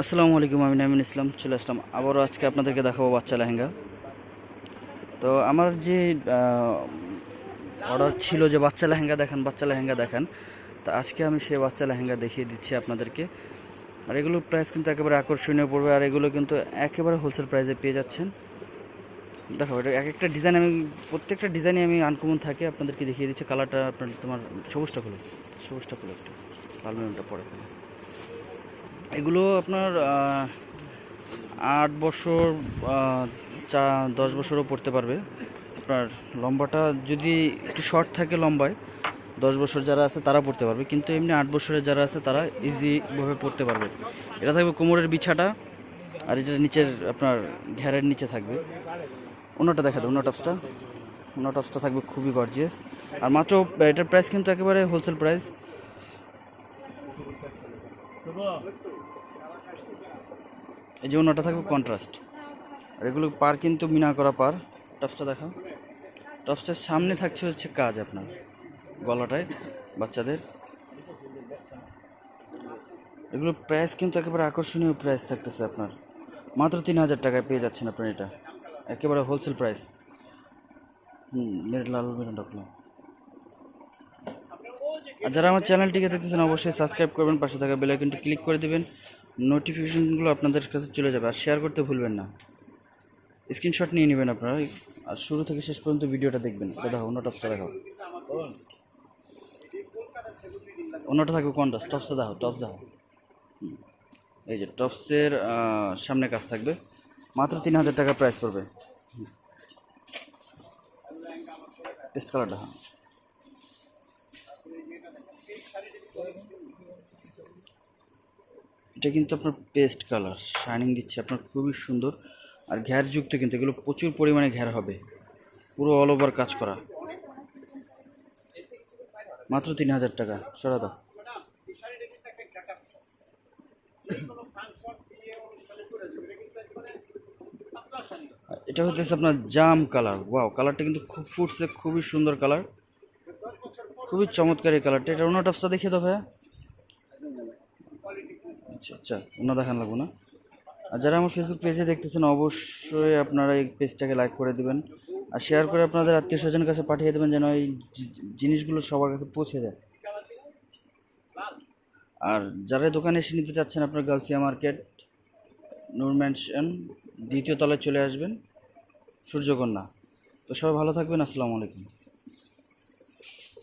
আসসালামু আলাইকুম, আমি নামিন ইসলাম, চলে আসলাম। আবারও আজকে আপনাদেরকে দেখাবো বাচ্চা লেহেঙ্গা। তো আমার যে অর্ডার ছিল যে বাচ্চা লেহেঙ্গা দেখান, বাচ্চা লেহেঙ্গা দেখান, তো আজকে আমি সেই বাচ্চা লেহেঙ্গা দেখিয়ে দিচ্ছি আপনাদেরকে। আর এগুলোর প্রাইস কিন্তু একেবারে আকর্ষণীয় পড়বে, আর এগুলো কিন্তু একেবারে হোলসেল প্রাইসে পেয়ে যাচ্ছেন। দেখো, এটা এক একটা ডিজাইন আমি, প্রত্যেকটা ডিজাইনে আমি আনকমন থাকে, আপনাদেরকে দেখিয়ে দিচ্ছি। কালারটা আপনার তোমার সবুজটা খুলো সবুজটা খুলো একটু, লাল পরে এগুলো আপনার আট বছর চা, দশ বছরও পড়তে পারবে। আপনার লম্বাটা যদি একটু শর্ট থাকে লম্বায়, দশ বছর যারা আছে তারা পড়তে পারবে। কিন্তু এমনি আট বছরের যারা আছে তারা ইজিভাবে পড়তে পারবে। এটা থাকবে কোমরের বিছাটা, আর এটা নিচের আপনার ঘেরের নিচে থাকবে। অন্যটা দেখা দাও অন্য টপসটা অন্য টপসটা থাকবে খুবই গর্জিয়াস আর মাত্র এটার প্রাইস কিন্তু একেবারে হোলসেল প্রাইস এই যে অন্যটা থাকবে কন্ট্রাস্ট আর এগুলো পার কিন্তু মিনা করা পার। টপসটা দেখাও। টপসটার সামনে থাকছে হচ্ছে কাজ আপনার। গলাটায় বাচ্চাদের। এগুলো প্রাইস কিন্তু একেবারে আকর্ষণীয় প্রাইস থাকতেছে আপনার। মাত্র তিন হাজার টাকায় পেয়ে যাচ্ছেন আপনার এটা। একেবারে হোলসেল প্রাইস হুম, মেরে লাল রাখলাম আর যারা আমার চ্যানেলটিকে দেখতেছেন, অবশ্যই সাবস্ক্রাইব করবেন, পাশে থাকা বেল আইকনটি ক্লিক করে দেবেন। নোটিফিকেশনগুলো আপনাদের কাছে চলে যাবে, আর শেয়ার করতে ভুলবেন না। স্ক্রিনশট নিয়ে নেবেন আপনারা। আর শুরু থেকে শেষ পর্যন্ত ভিডিওটা দেখবেন। তো দেখো, অন্য টপসটা দেখাও অন্যটা থাকবে কোনটা টপসটা দেখো টপস দেখো। এই যে টপসের সামনে কাজ থাকবে। মাত্র তিন হাজার টাকা প্রাইস পড়বে। টেস্ট কালারটা হ্যাঁ। এটা কিন্তু আপনার পেস্ট কালার শাইনিং দিচ্ছে, আপনার খুবই সুন্দর। আর ঘ্যারযুক্ত কিন্তু, এগুলো প্রচুর পরিমাণে ঘ্যার হবে। পুরো অল ওভার কাজ করা। মাত্র তিন হাজার টাকা, সরা দাও। এটা হচ্ছে আপনার জাম কালার ওয়াও কালারটা কিন্তু খুব ফুটছে, খুবই সুন্দর কালার খুবই চমৎকার এই কালারটা এটা অন্য টপসটা দেখিয়ে দাও ভাইয়া। আচ্ছা আচ্ছা অন্য দেখান লাগবো না। আর যারা আমার ফেসবুক পেজে দেখতেছেন, অবশ্যই আপনারা এই পেজটাকে লাইক করে দিবেন। আর শেয়ার করে আপনাদের আত্মীয় স্বজনের কাছে পাঠিয়ে দেবেন, যেন এই জিনিসগুলো সবার কাছে পৌঁছে দেয় আর যারা দোকানে এসে নিতে চাচ্ছেন, আপনার গালসিয়া মার্কেট নূর ম্যানশন দ্বিতীয় তলায় চলে আসবেন। সূর্যকন্যা। তো সবাই ভালো থাকবেন, আসসালামু আলাইকুম।